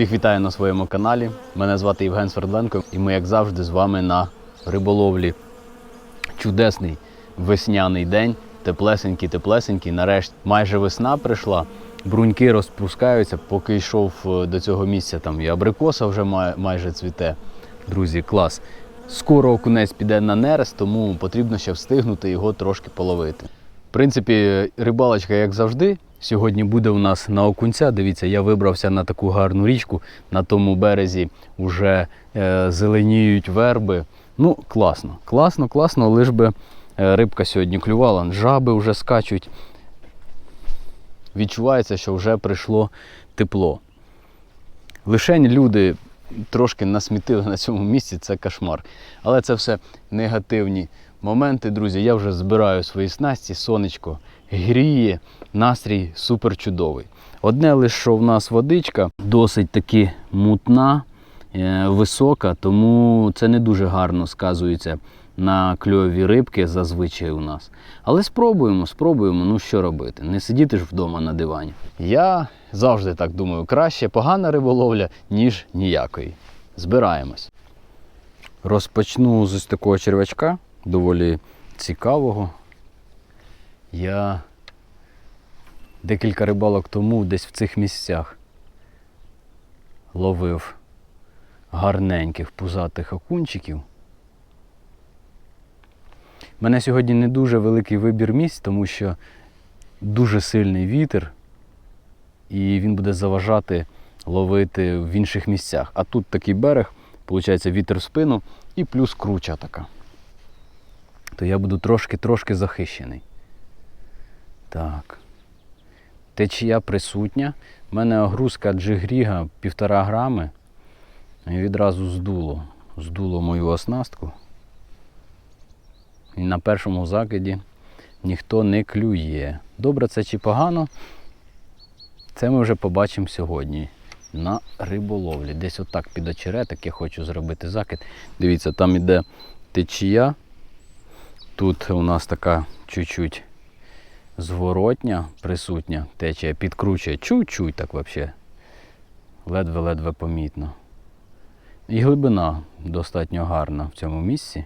Всіх вітаю на своєму каналі. Мене звати Євген Свердленко, і ми, як завжди, з вами на риболовлі. Чудесний весняний день, теплесенький, теплесенький. Нарешті майже весна прийшла. Бруньки розпускаються, поки йшов е, до цього місця, там і абрикоса вже май- майже цвіте. Друзі, клас. Скоро окунець піде на нерест, тому потрібно ще встигнути його трошки половити. В принципі, рибалочка, як завжди, сьогодні буде у нас на окунця. Дивіться, я вибрався на таку гарну річку. На тому березі вже е, зеленіють верби. Ну, класно, класно, класно, лиш би е, рибка сьогодні клювала. Жаби вже скачуть. Відчувається, що вже прийшло тепло. Лишень люди трошки насмітили на цьому місці, це кошмар. Але це все негативні моменти, друзі. Я вже збираю свої снасті, сонечко гріє, настрій супер чудовий. Одне лише, що в нас водичка досить таки мутна, е, висока, тому це не дуже гарно сказується на кльові рибки зазвичай у нас. Але спробуємо, спробуємо, ну що робити. Не сидіти ж вдома на дивані. Я завжди так думаю, краще погана риболовля, ніж ніякої. Збираємось. Розпочну з ось такого червячка, доволі цікавого. Я декілька рибалок тому десь в цих місцях ловив гарненьких пузатих окунчиків. У мене сьогодні не дуже великий вибір місць, тому що дуже сильний вітер, і він буде заважати ловити в інших місцях. А тут такий берег, виходить, вітер в спину і плюс круча така. То я буду трошки-трошки захищений. Так. Течія присутня. У мене огрузка джигріга півтора грами. І відразу здуло. Здуло мою оснастку. І на першому закиді ніхто не клює. Добре це чи погано, це ми вже побачимо сьогодні на риболовлі. Десь отак під очеретик я хочу зробити закид. Дивіться, там іде течія. Тут у нас така чуть-чуть зворотня присутня, течія підкручує чуть-чуть так взагалі. Ледве-ледве помітно. І глибина достатньо гарна в цьому місці.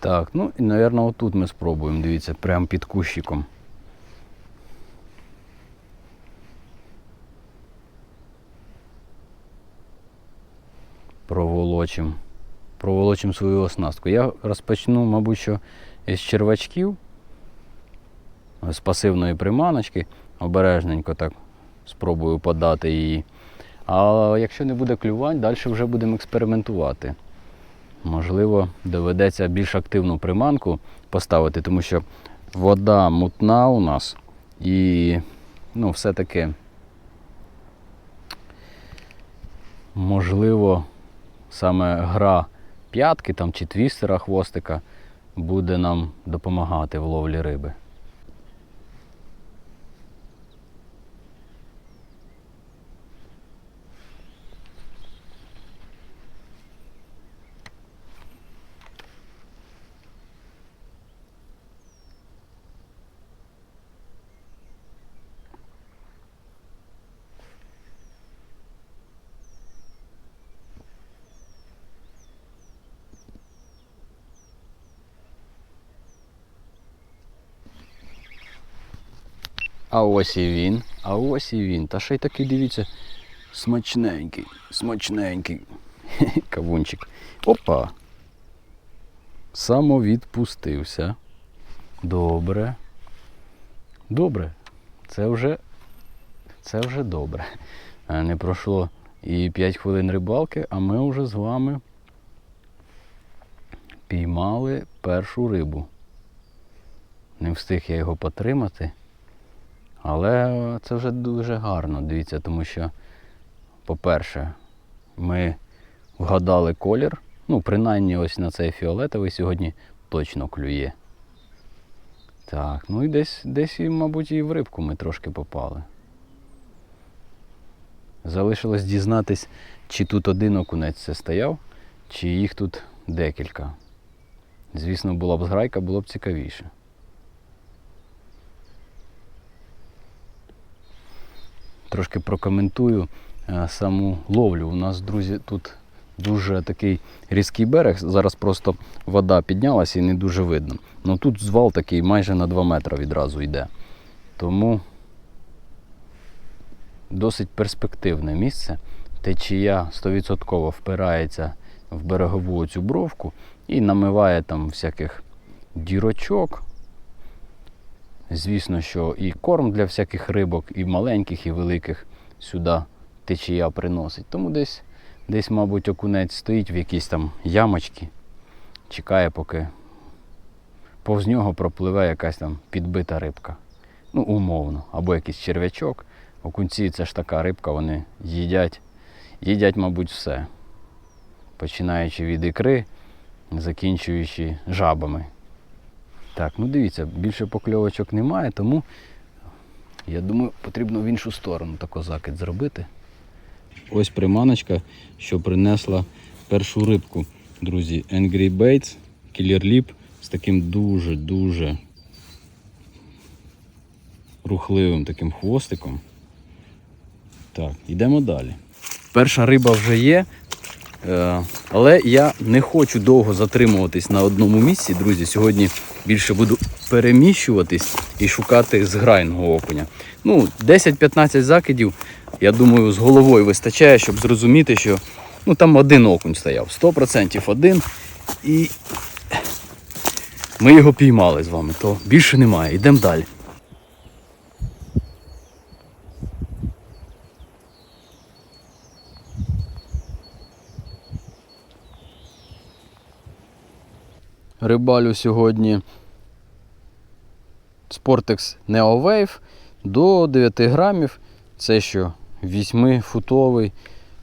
Так, ну і, мабуть, отут ми спробуємо, дивіться, прямо під кущиком. Проволочим. Проволочим свою оснастку. Я розпочну, мабуть, що із червачків, з пасивної приманочки, обережненько так спробую подати її. А якщо не буде клювань, далі вже будемо експериментувати. Можливо, доведеться більш активну приманку поставити, тому що вода мутна у нас і ну, все-таки можливо саме гра п'ятки там, чи твістера хвостика буде нам допомагати в ловлі риби. А ось і він, а ось і він. Та ще й такий, дивіться, смачненький, смачненький. Кавунчик. Опа. Самовідпустився. Добре. Добре. Це вже, це вже добре. Е, Не пройшло і 5 хвилин рибалки, а ми вже з вами піймали першу рибу. Не встиг я його потримати. Але це вже дуже гарно, дивіться, тому що, по-перше, ми вгадали колір. Ну, принаймні ось на цей фіолетовий сьогодні точно клює. Так, ну і десь, десь мабуть, і в рибку ми трошки попали. Залишилось дізнатись, чи тут один окунець це стояв, чи їх тут декілька. Звісно, була б зграйка, було б цікавіше. Трошки прокоментую е, саму ловлю. У нас, друзі, тут дуже такий різкий берег. Зараз просто вода піднялася і не дуже видно. Ну тут звал такий майже на 2 метри відразу йде. Тому досить перспективне місце. Течія 100% впирається в берегову цю бровку і намиває там всяких дірочок. Звісно, що і корм для всяких рибок, і маленьких, і великих сюди течія приносить. Тому десь, десь, мабуть, окунець стоїть в якійсь там ямочці, чекає, поки повз нього пропливе якась там підбита рибка. Ну, умовно, або якийсь черв'ячок. Окунці це ж така рибка, вони їдять, їдять, мабуть, все. Починаючи від ікри, закінчуючи жабами. Так, ну дивіться, більше покльовочок немає, тому я думаю, потрібно в іншу сторону тако закид зробити. Ось приманочка, що принесла першу рибку. Друзі, Angry Baits, Killer Lip з таким дуже-дуже рухливим таким хвостиком. Так, йдемо далі. Перша риба вже є, але я не хочу довго затримуватись на одному місці, друзі. Сьогодні більше буду переміщуватись і шукати зграйного окуня. Ну, 10-15 закидів, я думаю, з головою вистачає, щоб зрозуміти, що ну, там один окунь стояв, 100% один. І ми його піймали з вами, то більше немає. Йдемо далі. Рибалю сьогодні Sportex Neo Wave до 9 грамів. Це що 8-футовий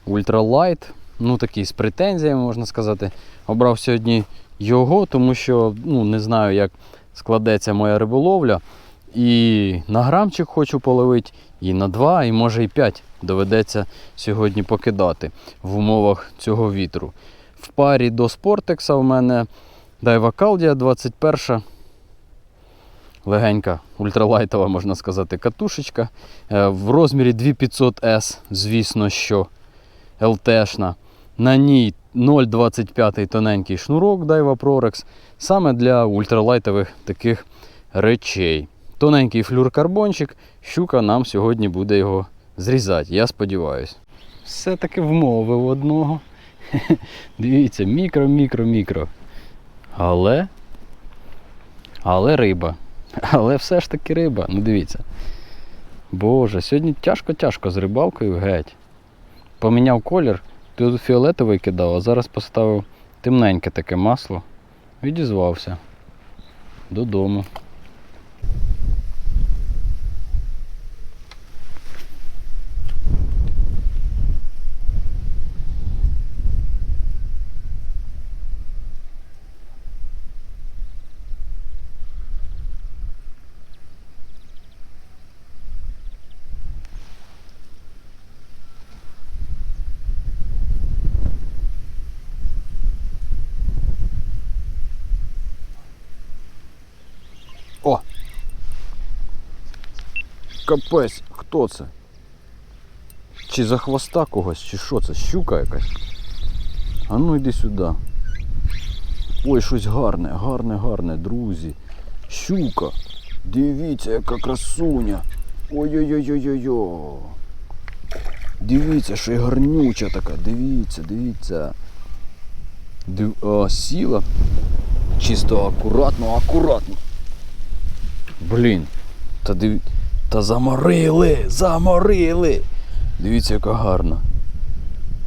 ультралайт. Ну такий з претензіями, можна сказати. Обрав сьогодні його, тому що ну, не знаю, як складеться моя риболовля. І на грамчик хочу половити, і на 2, і може і 5 доведеться сьогодні покидати в умовах цього вітру. В парі до Спортекса у мене Дайва Калдія 21. Легенька, ультралайтова, можна сказати, катушечка. Е, В розмірі 2500S, звісно, що ЛТшна. На ній 0,25 тоненький шнурок Daiwa Prorex, саме для ультралайтових таких речей. Тоненький флюркарбончик, щука нам сьогодні буде його зрізати, я сподіваюся. Все-таки вмовив одного. Дивіться, мікро, мікро, мікро. Але. Але риба. Але все ж таки риба. Ну дивіться. Боже, сьогодні тяжко-тяжко з рибалкою геть. Поміняв колір, тут фіолетовий кидав, а зараз поставив темненьке таке масло. Відізвався. Додому. О! Капець, хто це? Чи за хвоста когось, чи що це? Щука якась? А ну йди сюди. Ой, щось гарне, гарне, гарне, друзі. Щука. Дивіться, яка красуня. Ой-ой-ой-ой-ой. Дивіться, що й гарнюча така. Дивіться, дивіться. Див... А, сіла. Чисто акуратно, акуратно. Блін, та див... Та заморили! Заморили! Дивіться, яка гарна.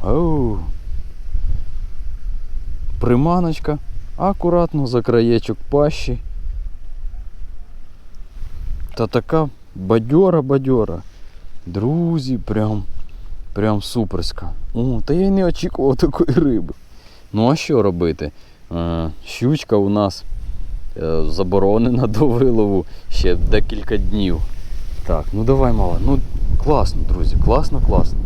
Оу. Приманочка. Акуратно за краєчок пащі. Та така бадьора-бадьора. Друзі, прям, прям суперська. О, та я й не очікував такої риби. Ну а що робити? Е, щучка у нас е, заборонена до вилову ще декілька днів. Так, ну давай, мала. Ну класно, друзі, класно, класно.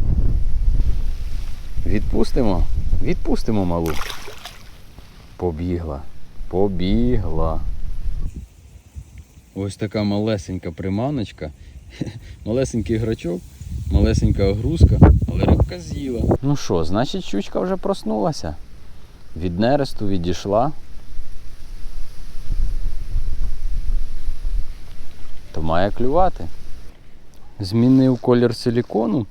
Відпустимо? Відпустимо малу. Побігла. Побігла. Ось така малесенька приманочка. Малесенький грачок. малесенька огрузка, але рибка з'їла. Ну що, значить щучка вже проснулася. Від нересту відійшла. То має клювати. Змінив колір силікону.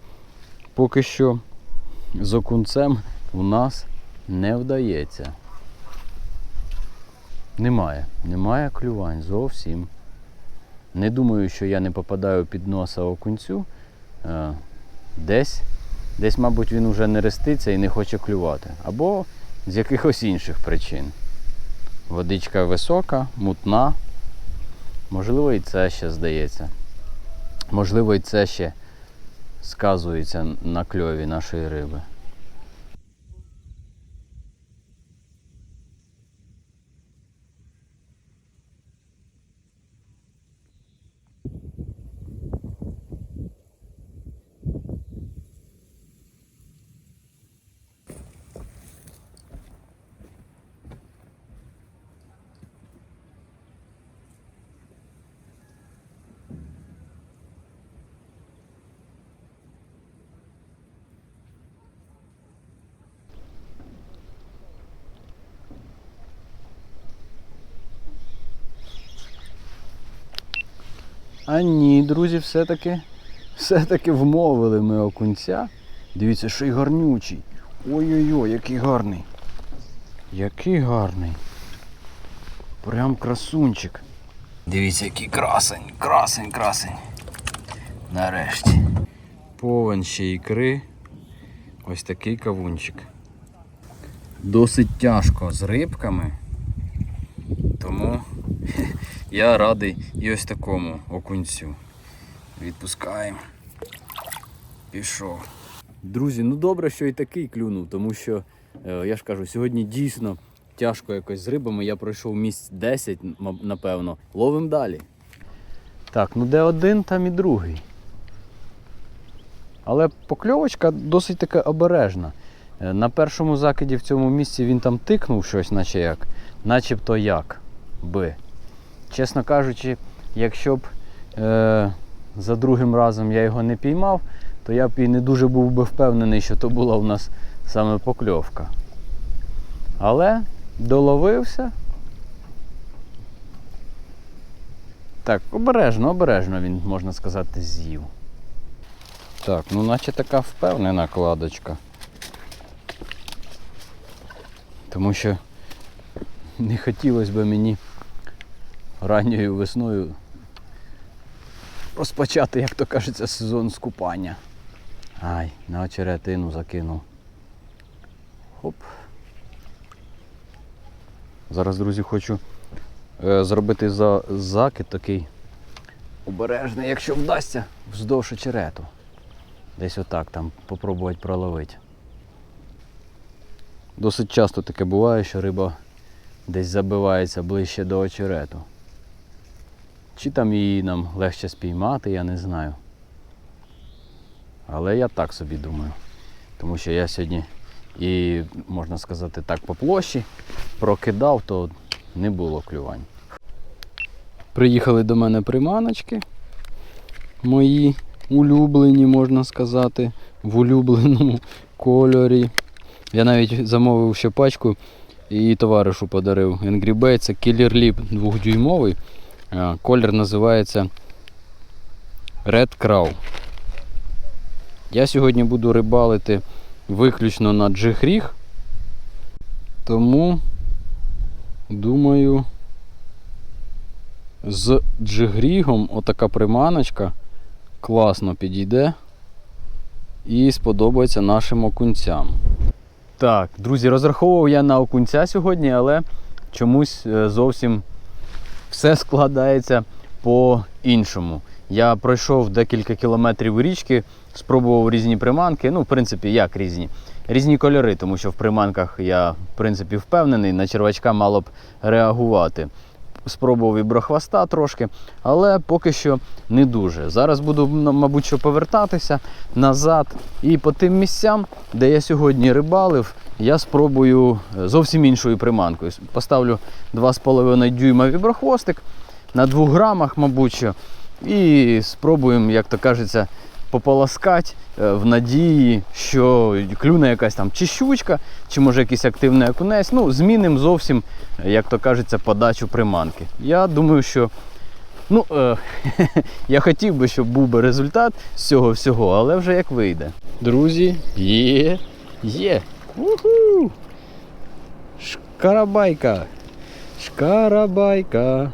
Поки що з окунцем у нас не вдається. Немає. Немає клювань зовсім. Не думаю, що я не попадаю під носа окунцю. Е, Десь, десь, мабуть, він уже не реститься і не хоче клювати. Або з якихось інших причин. Водичка висока, мутна. Можливо, і це ще здається. Можливо, і це ще сказується на кльові нашої риби. А ні, друзі, все-таки, все-таки вмовили ми окунця. Дивіться, що й гарнючий. Ой-ой-ой, який гарний. Який гарний. Прям красунчик. Дивіться, який красень, красень, красень. Нарешті. Повен ще ікри. Ось такий кавунчик. Досить тяжко з рибками. Тому я радий і ось такому окунцю. Відпускаємо. Пішов. Друзі, ну добре, що і такий клюнув, тому що е, я ж кажу, сьогодні дійсно тяжко якось з рибами. Я пройшов місць 10, напевно. Ловим далі. Так, ну де один, там і другий. Але покльовочка досить таки обережна. Е, На першому закиді в цьому місці він там тикнув щось, наче як, начебто як би. Чесно кажучи, якщо б е, за другим разом я його не піймав, то я б і не дуже був би впевнений, що то була у нас саме покльовка. Але доловився. Так, обережно, обережно він, можна сказати, з'їв. Так, ну наче така впевнена кладочка. Тому що не хотілося б мені ранньою весною розпочати, як то кажеться, сезон скупання. Ай, на очеретину закинув. Хоп. Зараз, друзі, хочу е, зробити за, закид такий обережний, якщо вдасться, вздовж очерету. Десь отак там попробувати проловити. Досить часто таке буває, що риба десь забивається ближче до очерету. Чи там її нам легше спіймати, я не знаю. Але я так собі думаю. Тому що я сьогодні і, можна сказати так, по площі прокидав, то не було клювань. Приїхали до мене приманочки. Мої улюблені, можна сказати, в улюбленому кольорі. Я навіть замовив ще пачку і товаришу подарив. Angry це Killer Lip 2-дюймовий. Колір називається Red Crow. Я сьогодні буду рибалити виключно на джигріг. Тому думаю, з джигрігом отака приманочка класно підійде і сподобається нашим окунцям. Так, друзі, розраховував я на окунця сьогодні, але чомусь е, зовсім все складається по-іншому. Я пройшов декілька кілометрів річки, спробував різні приманки. Ну, в принципі, як різні. Різні кольори, тому що в приманках я, в принципі, впевнений, на червачка мало б реагувати. Спробував і брохвоста трошки, але поки що не дуже. Зараз буду, мабуть, що повертатися назад. І по тим місцям, де я сьогодні рибалив, я спробую е, зовсім іншою приманкою. Поставлю 2,5 дюйма віброхвостик на 2 грамах, мабуть. що, І спробуємо, як то кажеться, пополоскати е, в надії, що клюне якась там чи щучка, чи може якийсь активний окунець. Ну, змінимо зовсім, як то кажеться, подачу приманки. Я думаю, що ну, е, я хотів би, щоб був би результат з цього всього, але вже як вийде. Друзі, є, є. Уху! Шкарабайка. Шкарабайка.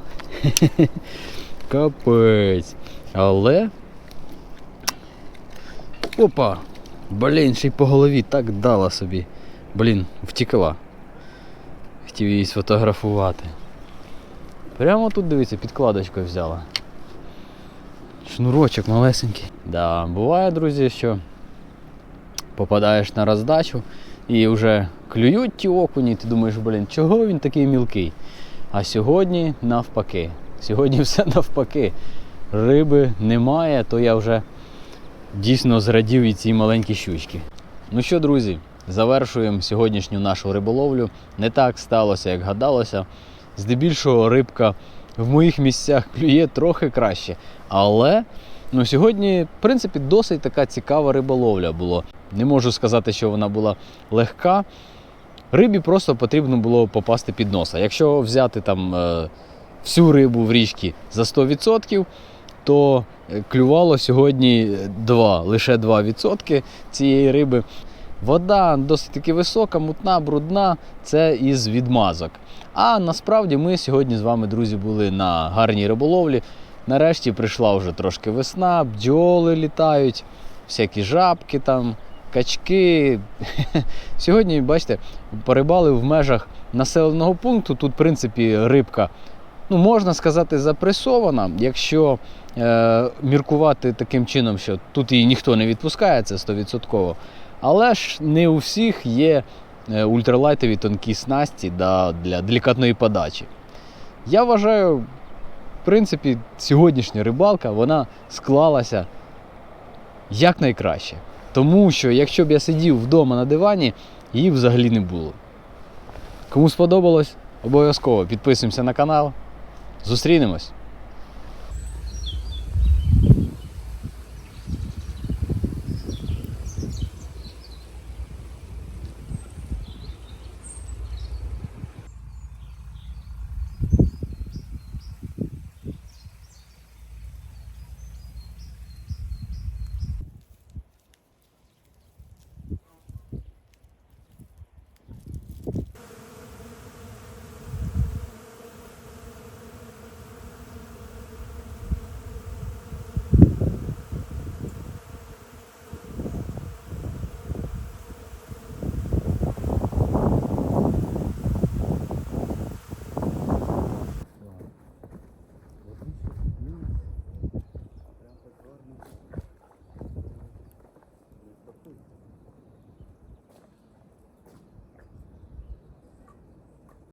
Капець. Але. Опа! Блін, ще й по голові так дала собі. Блін, втекла. Хотів її сфотографувати. Прямо тут дивіться, підкладочкою взяла. Шнурочок малесенький. Да, буває, друзі, що попадаєш на роздачу і вже клюють ті окуні, і ти думаєш, блін, чого він такий мілкий? А сьогодні навпаки. Сьогодні все навпаки. Риби немає, то я вже дійсно зрадів і цій маленькій щучки. Ну що, друзі, завершуємо сьогоднішню нашу риболовлю. Не так сталося, як гадалося. Здебільшого рибка в моїх місцях клює трохи краще. Але ну, сьогодні, в принципі, досить така цікава риболовля була. Не можу сказати, що вона була легка. Рибі просто потрібно було попасти під носа. Якщо взяти там е, всю рибу в річці за 100%, то е, клювало сьогодні 2, лише 2% цієї риби. Вода досить таки висока, мутна, брудна це із відмазок. А насправді ми сьогодні з вами, друзі, були на гарній риболовлі. Нарешті прийшла вже трошки весна, бджоли літають, всякі жабки там, качки. Сьогодні, бачите, порибали в межах населеного пункту. Тут, в принципі, рибка, ну, можна сказати, запресована. Якщо е, міркувати таким чином, що тут її ніхто не відпускає, це 100%. Але ж не у всіх є е, ультралайтові тонкі снасті да, для делікатної подачі. Я вважаю, в принципі, сьогоднішня рибалка вона склалася якнайкраще. Тому що якщо б я сидів вдома на дивані, її взагалі не було. Кому сподобалось, обов'язково підписуємося на канал. Зустрінемось!